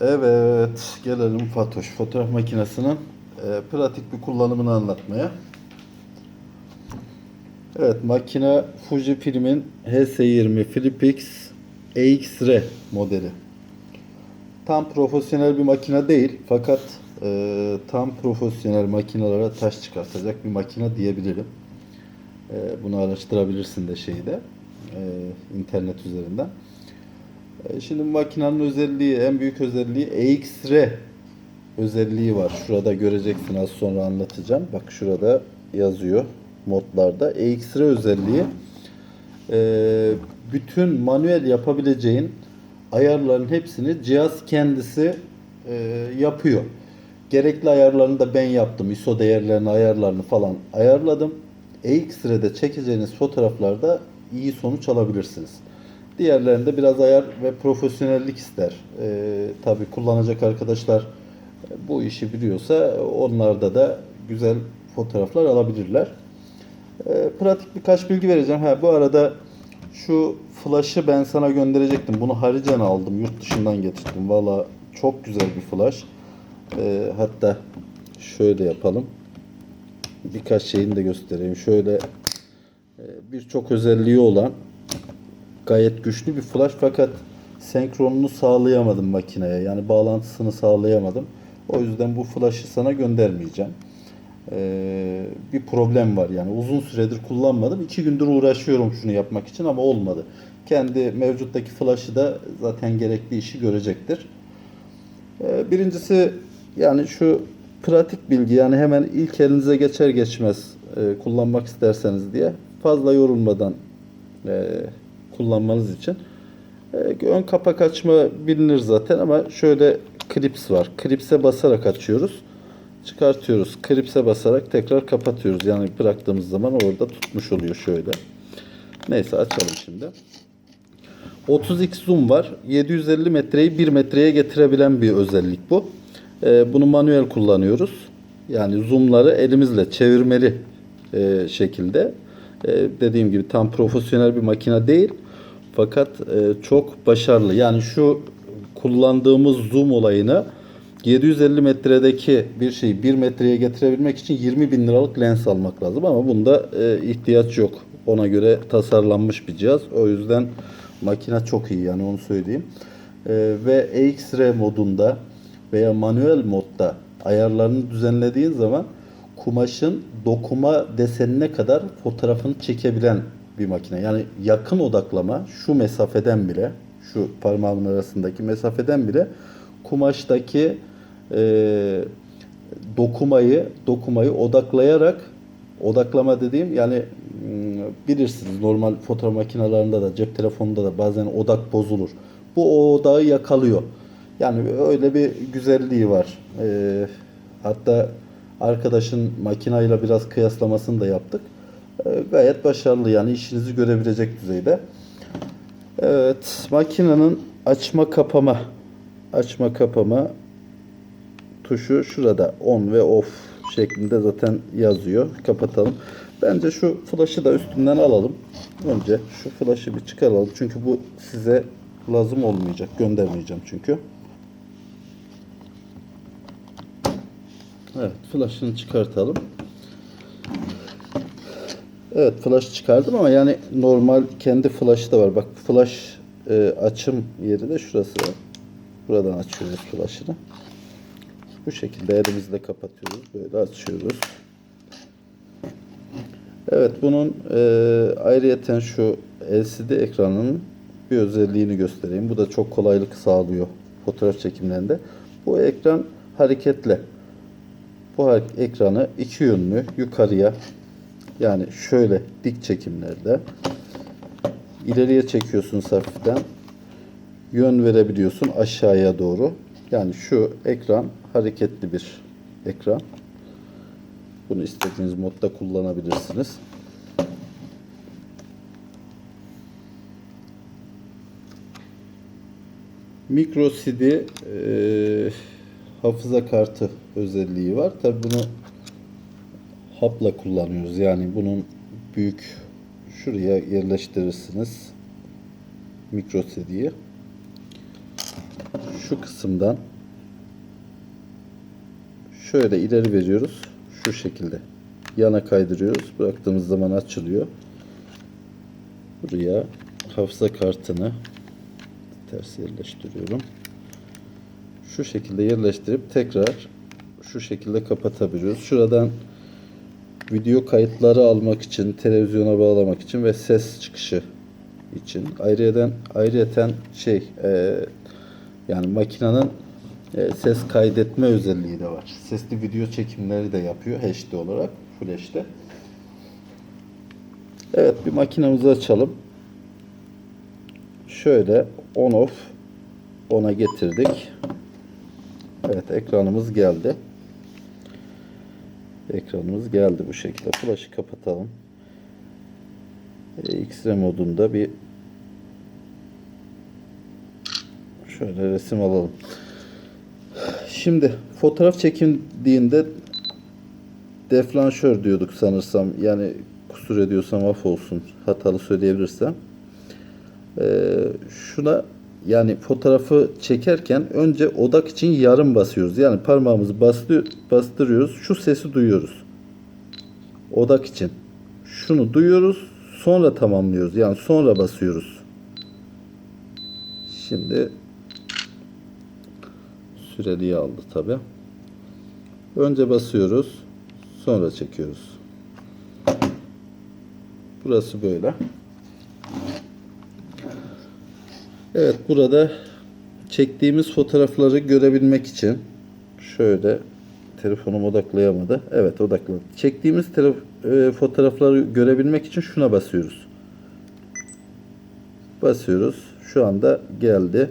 Evet, gelelim Fatoş. Fotoğraf makinesinin e, pratik bir kullanımını anlatmaya. Evet, makine Fujifilm'in HS20 Flipix EX-R modeli. Tam profesyonel bir makine değil fakat e, tam profesyonel makinelere taş çıkartacak bir makine diyebilirim. E, bunu araştırabilirsin de şeyde e, internet üzerinden. E, Şimdi makinenin özelliği, en büyük özelliği EX-R özelliği var. Şurada göreceksin az sonra anlatacağım. Bak şurada yazıyor modlarda. EX-R özelliği e, bütün manuel yapabileceğin ayarların hepsini cihaz kendisi e, yapıyor. Gerekli ayarlarını da ben yaptım. ISO değerlerini, ayarlarını falan ayarladım. EX-R'de çekeceğiniz fotoğraflarda iyi sonuç alabilirsiniz. Diğerlerinde biraz ayar ve profesyonellik ister. Ee, tabii kullanacak arkadaşlar e, bu işi biliyorsa onlarda da güzel fotoğraflar alabilirler. Ee, pratik birkaç bilgi vereceğim. Ha, bu arada şu flash'ı ben sana gönderecektim. Bunu haricen aldım. Yurt dışından getirdim. Valla çok güzel bir flash. Ee, hatta şöyle yapalım. Birkaç şeyini de göstereyim. Şöyle e, birçok özelliği olan gayet güçlü bir flash fakat senkronunu sağlayamadım makineye. Yani bağlantısını sağlayamadım. O yüzden bu flash'ı sana göndermeyeceğim. Ee, bir problem var yani uzun süredir kullanmadım. İki gündür uğraşıyorum şunu yapmak için ama olmadı. Kendi mevcuttaki flash'ı da zaten gerekli işi görecektir. Ee, birincisi yani şu pratik bilgi yani hemen ilk elinize geçer geçmez e, kullanmak isterseniz diye fazla yorulmadan e, kullanmanız için. E, ön kapak açma bilinir zaten ama şöyle klips var. Klipse basarak açıyoruz. Çıkartıyoruz. Klipse basarak tekrar kapatıyoruz. Yani bıraktığımız zaman orada tutmuş oluyor şöyle. Neyse açalım şimdi. 30x zoom var. 750 metreyi 1 metreye getirebilen bir özellik bu. E, bunu manuel kullanıyoruz. Yani zoomları elimizle çevirmeli e, şekilde. E, dediğim gibi tam profesyonel bir makine değil. Fakat e, çok başarılı. Yani şu kullandığımız zoom olayını 750 metredeki bir şeyi 1 metreye getirebilmek için 20 bin liralık lens almak lazım ama bunda e, ihtiyaç yok. Ona göre tasarlanmış bir cihaz. O yüzden makine çok iyi yani onu söyleyeyim. E, ve EX-R modunda veya manuel modda ayarlarını düzenlediğin zaman kumaşın dokuma desenine kadar fotoğrafını çekebilen bir makine. Yani yakın odaklama şu mesafeden bile şu parmağımın arasındaki mesafeden bile kumaştaki e, dokumayı dokumayı odaklayarak odaklama dediğim yani mm, bilirsiniz normal fotoğraf makinelerinde de cep telefonunda da bazen odak bozulur. Bu o odağı yakalıyor. Yani öyle bir güzelliği var. E, hatta arkadaşın makinayla biraz kıyaslamasını da yaptık. E, gayet başarılı yani işinizi görebilecek düzeyde. Evet, makinenin açma kapama açma kapama tuşu şurada on ve off şeklinde zaten yazıyor. Kapatalım. Bence şu flaşı da üstünden alalım. Önce şu flaşı bir çıkaralım. Çünkü bu size lazım olmayacak. Göndermeyeceğim çünkü. Evet, flash'ını çıkartalım. Evet, flash çıkardım ama yani normal kendi flash'ı da var. Bak flash e, açım yeri de şurası. Buradan açıyoruz flash'ını. Bu şekilde elimizle kapatıyoruz. Böyle açıyoruz. Evet bunun e, ayrıyeten şu LCD ekranının bir özelliğini göstereyim. Bu da çok kolaylık sağlıyor fotoğraf çekimlerinde. Bu ekran hareketli. Bu ekranı iki yönlü yukarıya yani şöyle dik çekimlerde ileriye çekiyorsun hafiften yön verebiliyorsun aşağıya doğru. Yani şu ekran hareketli bir ekran. Bunu istediğiniz modda kullanabilirsiniz. Micro CD e, hafıza kartı özelliği var. Tabi bunu hapla kullanıyoruz. Yani bunun büyük şuraya yerleştirirsiniz. Micro CD'yi. şu kısımdan şöyle ileri veriyoruz. Şu şekilde. Yana kaydırıyoruz. Bıraktığımız zaman açılıyor. Buraya hafıza kartını ters yerleştiriyorum. Şu şekilde yerleştirip tekrar şu şekilde kapatabiliyoruz. Şuradan video kayıtları almak için, televizyona bağlamak için ve ses çıkışı için. Ayrıyeten ayrıyeten şey e, yani makinenin e, ses kaydetme özelliği de var. Sesli video çekimleri de yapıyor HD olarak, Full HD. Evet bir makinemizi açalım. Şöyle on off ona getirdik. Evet ekranımız geldi. Ekranımız geldi bu şekilde. Flash'ı kapatalım. E, X-ray modunda bir şöyle resim alalım. Şimdi fotoğraf çekildiğinde deflanşör diyorduk sanırsam. Yani kusur ediyorsam af olsun. Hatalı söyleyebilirsem. Ee, şuna yani fotoğrafı çekerken önce odak için yarım basıyoruz. Yani parmağımızı bastı, bastırıyoruz. Şu sesi duyuyoruz. Odak için. Şunu duyuyoruz. Sonra tamamlıyoruz. Yani sonra basıyoruz. Şimdi süreliği aldı tabi. Önce basıyoruz. Sonra çekiyoruz. Burası böyle. Evet burada çektiğimiz fotoğrafları görebilmek için şöyle telefonum odaklayamadı. Evet odakladı. Çektiğimiz e, fotoğrafları görebilmek için şuna basıyoruz. Basıyoruz. Şu anda geldi.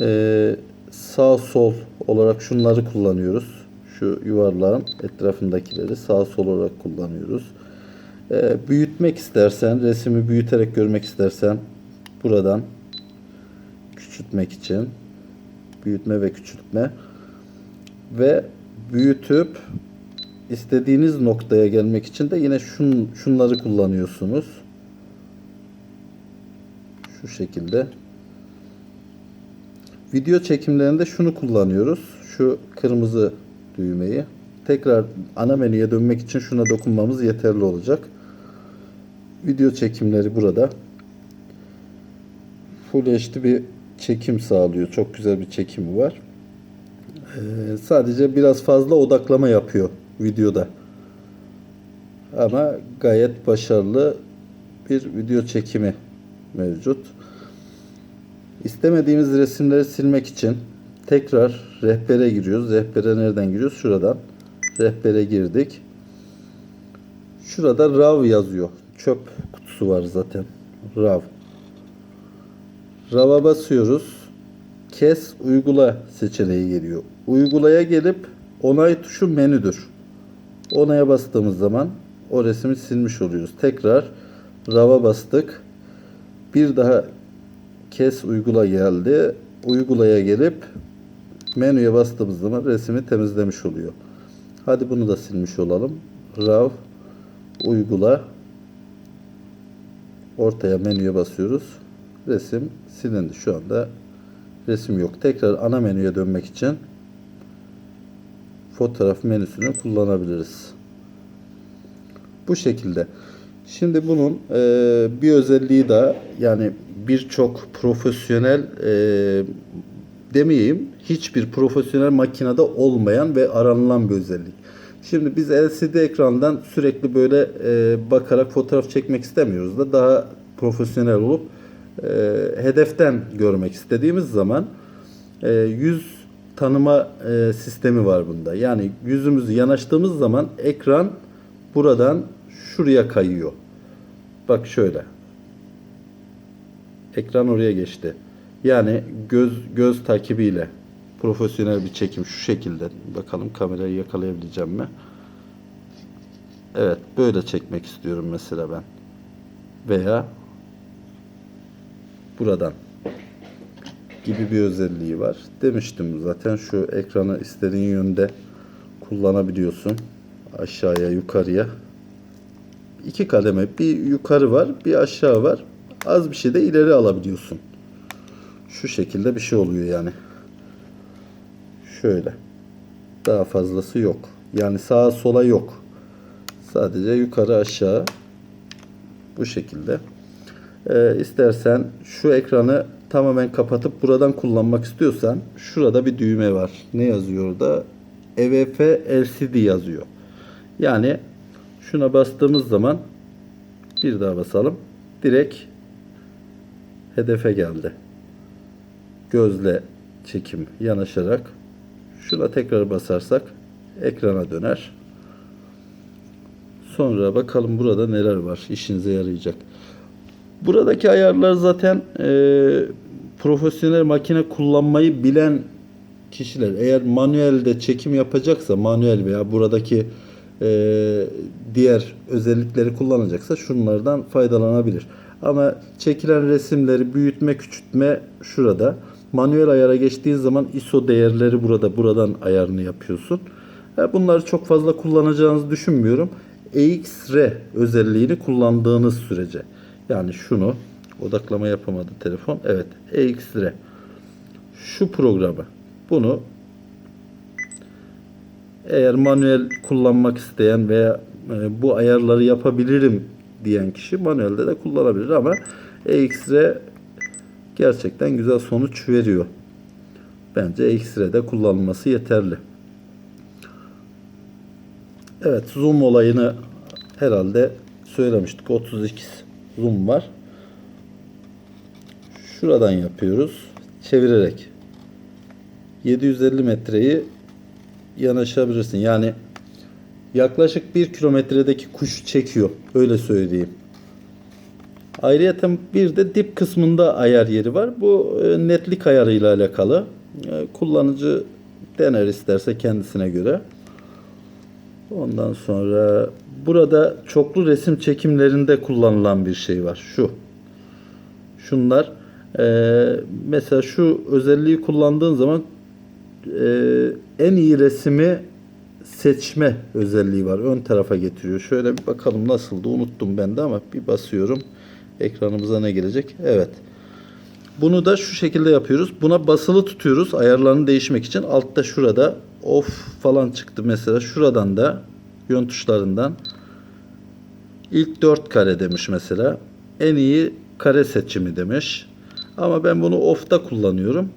Ee, sağ sol olarak şunları kullanıyoruz. Şu yuvarlağın etrafındakileri sağ sol olarak kullanıyoruz. Ee, büyütmek istersen, resmi büyüterek görmek istersen buradan küçültmek için büyütme ve küçültme ve büyütüp istediğiniz noktaya gelmek için de yine şun, şunları kullanıyorsunuz. Şu şekilde. Video çekimlerinde şunu kullanıyoruz. Şu kırmızı düğmeyi. Tekrar ana menüye dönmek için şuna dokunmamız yeterli olacak. Video çekimleri burada. Full HD bir çekim sağlıyor. Çok güzel bir çekimi var. Ee, sadece biraz fazla odaklama yapıyor videoda. Ama gayet başarılı bir video çekimi mevcut. İstemediğimiz resimleri silmek için tekrar rehbere giriyoruz. Rehbere nereden giriyoruz? Şuradan. Rehbere girdik. Şurada RAW yazıyor. Çöp kutusu var zaten. RAW. RAW'a basıyoruz. Kes uygula seçeneği geliyor. Uygulaya gelip onay tuşu menüdür. Onaya bastığımız zaman o resmi silmiş oluyoruz. Tekrar RAW'a bastık. Bir daha kes uygula geldi. Uygulaya gelip menüye bastığımız zaman resmi temizlemiş oluyor. Hadi bunu da silmiş olalım. RAW uygula ortaya menüye basıyoruz. Resim silindi. Şu anda resim yok. Tekrar ana menüye dönmek için fotoğraf menüsünü kullanabiliriz. Bu şekilde. Şimdi bunun e, bir özelliği daha yani birçok profesyonel e, demeyeyim hiçbir profesyonel makinede olmayan ve aranılan bir özellik. Şimdi biz LCD ekrandan sürekli böyle e, bakarak fotoğraf çekmek istemiyoruz da daha profesyonel olup e, hedeften görmek istediğimiz zaman e, yüz tanıma e, sistemi var bunda. Yani yüzümüzü yanaştığımız zaman ekran buradan şuraya kayıyor. Bak şöyle. Ekran oraya geçti. Yani göz göz takibiyle profesyonel bir çekim şu şekilde. Bakalım kamerayı yakalayabileceğim mi? Evet, böyle çekmek istiyorum mesela ben. Veya buradan gibi bir özelliği var. Demiştim zaten şu ekranı istediğin yönde kullanabiliyorsun. Aşağıya, yukarıya. İki kademe. Bir yukarı var, bir aşağı var. Az bir şey de ileri alabiliyorsun. Şu şekilde bir şey oluyor yani. Şöyle. Daha fazlası yok. Yani sağa sola yok. Sadece yukarı aşağı bu şekilde. Ee, istersen şu ekranı tamamen kapatıp buradan kullanmak istiyorsan şurada bir düğme var. Ne yazıyor orada? EVF LCD yazıyor. Yani şuna bastığımız zaman bir daha basalım. Direkt hedefe geldi. Gözle çekim yanaşarak şuna tekrar basarsak ekrana döner. Sonra bakalım burada neler var işinize yarayacak. Buradaki ayarlar zaten e, profesyonel makine kullanmayı bilen kişiler. Eğer manuelde çekim yapacaksa manuel veya buradaki e, diğer özellikleri kullanacaksa şunlardan faydalanabilir. Ama çekilen resimleri büyütme küçültme şurada. Manuel ayara geçtiğin zaman ISO değerleri burada. Buradan ayarını yapıyorsun. Ha, Bunları çok fazla kullanacağınızı düşünmüyorum. EXR özelliğini kullandığınız sürece. Yani şunu odaklama yapamadı telefon. Evet, EXR. Şu programı. Bunu eğer manuel kullanmak isteyen veya e, bu ayarları yapabilirim diyen kişi manuelde de kullanabilir ama EXR gerçekten güzel sonuç veriyor. Bence EXR'de kullanılması yeterli. Evet zoom olayını herhalde söylemiştik. 32 zoom var. Şuradan yapıyoruz. Çevirerek 750 metreyi yanaşabilirsin. Yani yaklaşık 1 kilometredeki kuş çekiyor. Öyle söyleyeyim. Ayrıca bir de dip kısmında ayar yeri var. Bu e, netlik ayarıyla alakalı. E, Kullanıcı dener isterse kendisine göre. Ondan sonra burada çoklu resim çekimlerinde kullanılan bir şey var. Şu. Şunlar e, mesela şu özelliği kullandığın zaman e, en iyi resmi seçme özelliği var. Ön tarafa getiriyor. Şöyle bir bakalım nasıldı. Unuttum ben de ama bir basıyorum. Ekranımıza ne gelecek? Evet. Bunu da şu şekilde yapıyoruz. Buna basılı tutuyoruz ayarlarını değişmek için. Altta şurada off falan çıktı mesela. Şuradan da yön tuşlarından ilk 4 kare demiş mesela. En iyi kare seçimi demiş. Ama ben bunu off'ta kullanıyorum.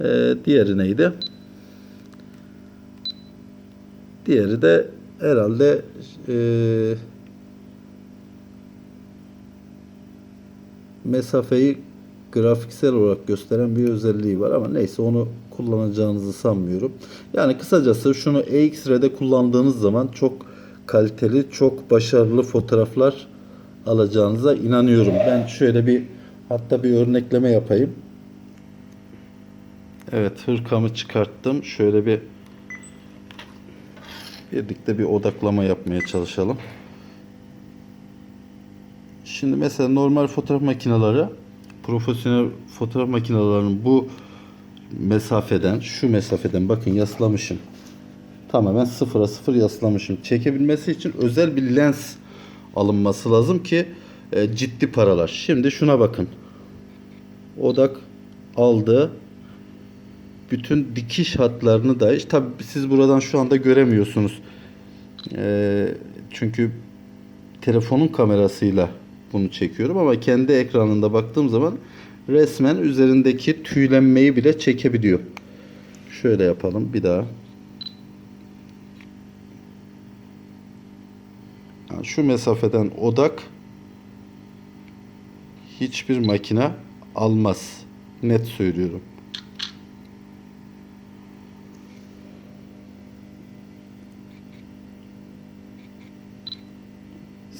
Ee, diğeri neydi? Diğeri de herhalde eee mesafeyi grafiksel olarak gösteren bir özelliği var ama neyse onu kullanacağınızı sanmıyorum. Yani kısacası şunu EXR'de kullandığınız zaman çok kaliteli, çok başarılı fotoğraflar alacağınıza inanıyorum. Ben şöyle bir hatta bir örnekleme yapayım. Evet hırkamı çıkarttım. Şöyle bir birlikte bir odaklama yapmaya çalışalım. Şimdi mesela normal fotoğraf makineleri profesyonel fotoğraf makinelerinin bu mesafeden şu mesafeden bakın yaslamışım. Tamamen sıfıra sıfır yaslamışım. Çekebilmesi için özel bir lens alınması lazım ki e, ciddi paralar. Şimdi şuna bakın. Odak aldı. Bütün dikiş hatlarını da tabi siz buradan şu anda göremiyorsunuz. E, çünkü telefonun kamerasıyla bunu çekiyorum ama kendi ekranında baktığım zaman resmen üzerindeki tüylenmeyi bile çekebiliyor. Şöyle yapalım bir daha. Yani şu mesafeden odak hiçbir makine almaz. Net söylüyorum.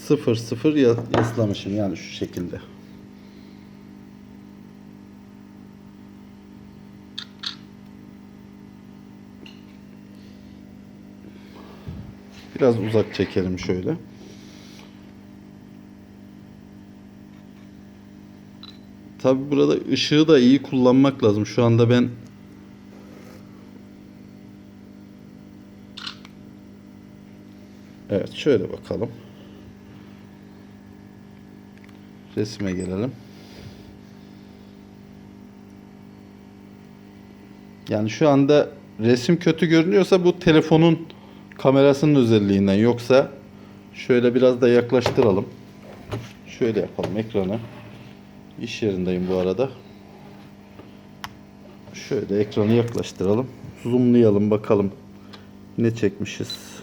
sıfır sıfır ya- yaslamışım yani şu şekilde. Biraz uzak çekelim şöyle. Tabi burada ışığı da iyi kullanmak lazım. Şu anda ben Evet şöyle bakalım. Resme gelelim. Yani şu anda resim kötü görünüyorsa bu telefonun kamerasının özelliğinden yoksa şöyle biraz da yaklaştıralım. Şöyle yapalım ekranı. İş yerindeyim bu arada. Şöyle ekranı yaklaştıralım. Zoomlayalım bakalım ne çekmişiz.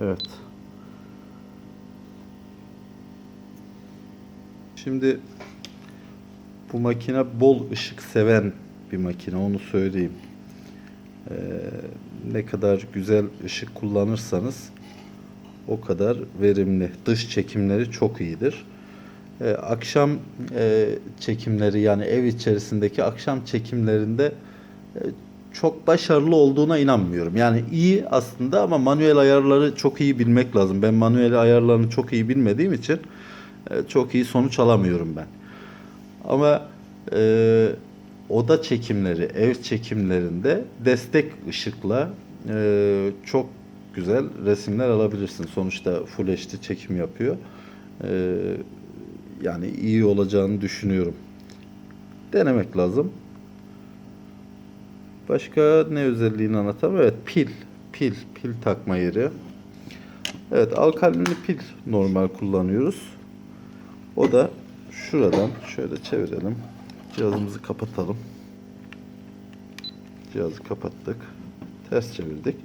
Evet. Şimdi bu makine bol ışık seven bir makine onu söyleyeyim. Ee, ne kadar güzel ışık kullanırsanız o kadar verimli. Dış çekimleri çok iyidir. Ee, akşam e, çekimleri yani ev içerisindeki akşam çekimlerinde e, çok başarılı olduğuna inanmıyorum. Yani iyi aslında ama manuel ayarları çok iyi bilmek lazım. Ben manuel ayarlarını çok iyi bilmediğim için çok iyi sonuç alamıyorum ben. Ama e, oda çekimleri, ev çekimlerinde destek ışıkla e, çok güzel resimler alabilirsin. Sonuçta Full HD çekim yapıyor. E, yani iyi olacağını düşünüyorum. Denemek lazım. Başka ne özelliğini anlatalım? Evet pil. Pil. Pil takma yeri. Evet alkalinli pil normal kullanıyoruz. O da şuradan şöyle çevirelim. Cihazımızı kapatalım. Cihazı kapattık. Ters çevirdik.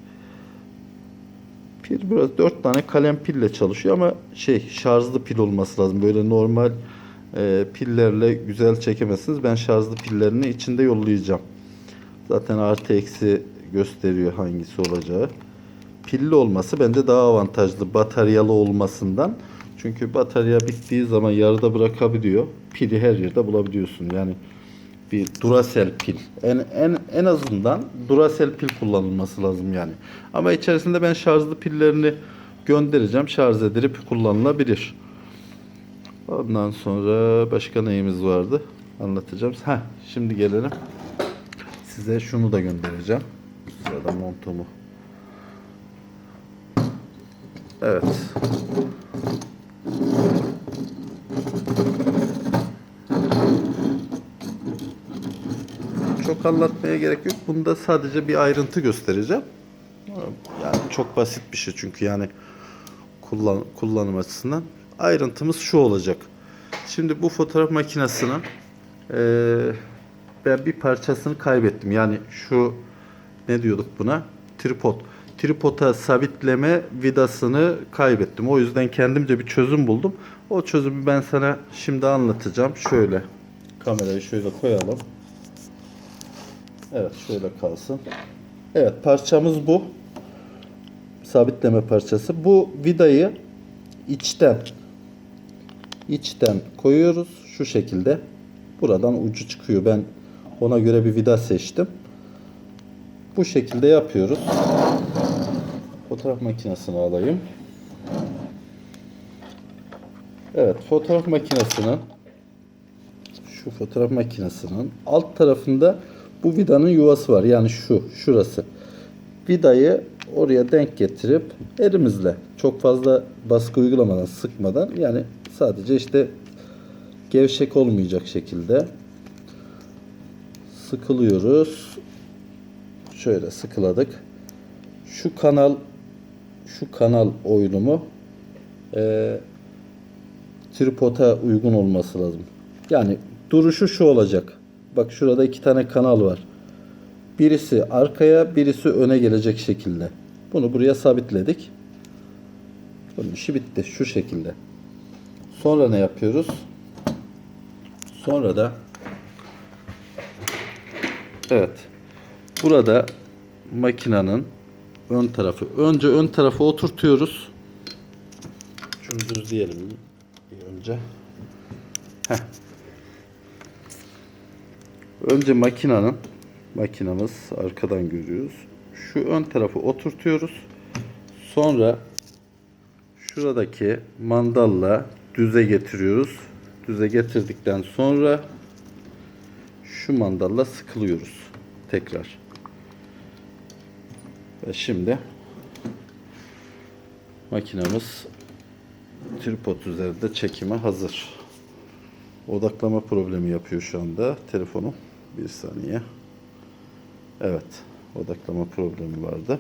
Pil biraz dört tane kalem pille çalışıyor ama şey şarjlı pil olması lazım. Böyle normal e, pillerle güzel çekemezsiniz. Ben şarjlı pillerini içinde yollayacağım. Zaten artı eksi gösteriyor hangisi olacağı. Pilli olması bende daha avantajlı bataryalı olmasından. Çünkü batarya bittiği zaman yarıda bırakabiliyor. Pili her yerde bulabiliyorsun. Yani bir Duracell pil. En en en azından Duracell pil kullanılması lazım yani. Ama içerisinde ben şarjlı pillerini göndereceğim. Şarj edilip kullanılabilir. Ondan sonra başka neyimiz vardı? Anlatacağım. Ha, şimdi gelelim. Size şunu da göndereceğim. Sırada montumu. Evet. Çok anlatmaya gerek yok. Bunda sadece bir ayrıntı göstereceğim. Yani çok basit bir şey çünkü yani kullan, kullanım açısından. Ayrıntımız şu olacak. Şimdi bu fotoğraf makinesinin eee ben bir parçasını kaybettim. Yani şu ne diyorduk buna? Tripod. Tripoda sabitleme vidasını kaybettim. O yüzden kendimce bir çözüm buldum. O çözümü ben sana şimdi anlatacağım. Şöyle kamerayı şöyle koyalım. Evet şöyle kalsın. Evet parçamız bu. Sabitleme parçası. Bu vidayı içten içten koyuyoruz şu şekilde. Buradan ucu çıkıyor. Ben ona göre bir vida seçtim. Bu şekilde yapıyoruz. Fotoğraf makinesini alayım. Evet, fotoğraf makinesinin şu fotoğraf makinesinin alt tarafında bu vidanın yuvası var. Yani şu, şurası. Vidayı oraya denk getirip elimizle çok fazla baskı uygulamadan, sıkmadan yani sadece işte gevşek olmayacak şekilde sıkılıyoruz. Şöyle sıkıladık. Şu kanal şu kanal oyunumu e, tripoda uygun olması lazım. Yani duruşu şu olacak. Bak şurada iki tane kanal var. Birisi arkaya, birisi öne gelecek şekilde. Bunu buraya sabitledik. Bunun işi bitti şu şekilde. Sonra ne yapıyoruz? Sonra da Evet. Burada makinenin ön tarafı. Önce ön tarafı oturtuyoruz. Şunu düzleyelim bir önce. Heh. Önce makinenin makinamız arkadan görüyoruz. Şu ön tarafı oturtuyoruz. Sonra şuradaki mandalla düze getiriyoruz. Düze getirdikten sonra şu mandalla sıkılıyoruz tekrar. Şimdi makinamız tripod üzerinde çekime hazır. Odaklama problemi yapıyor şu anda telefonum. Bir saniye. Evet, odaklama problemi vardı.